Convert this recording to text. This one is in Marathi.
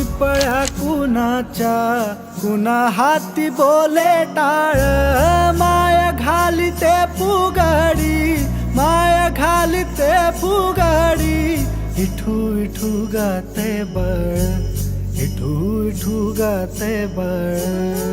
हातीची पळ्या कुणाच्या कुणा हाती बोले टाळ। माया घाली ते फुगाडी, माया घाली ते फुगाडी। इठू इठू गाते बळ, इठू इठू गाते बळ।